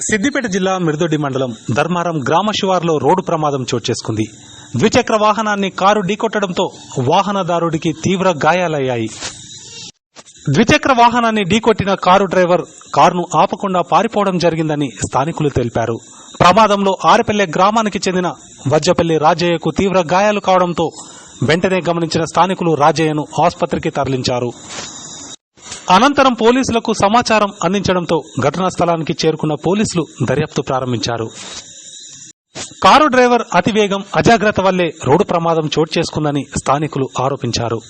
సిద్దిపేట జిల్లా మిర్దొడ్డి మండలం ధర్మారం గ్రామ శివార్లో రోడ్డు ప్రమాదం చోటు చేసుకుంది. ద్విచక్ర వాహనాన్ని కారు ఢీకొట్టడంతో వాహనదారుడికి తీవ్ర గాయాలయ్యాయి. ద్విచక్ర వాహనాన్ని ఢీకొట్టిన కారు డ్రైవర్ కారును ఆపకుండా పారిపోవడం జరిగిందని స్థానికులు తెలిపారు. ప్రమాదంలో ఆరిపల్లె గ్రామానికి చెందిన వజ్జపల్లి రాజయ్యకు తీవ్ర గాయాలు కావడంతో వెంటనే గమనించిన స్థానికులు రాజయ్యను ఆసుపత్రికి తరలించారు. అనంతరం పోలీసులకు సమాచారం అందించడంతో ఘటనా స్థలానికి చేరుకున్న పోలీసులు దర్యాప్తు ప్రారంభించారు కారు డ్రైవర్ అతివేగం అజాగ్రత్త వల్లే రోడ్డు ప్రమాదం చోటు చేసుకుందని స్థానికులు ఆరోపించారు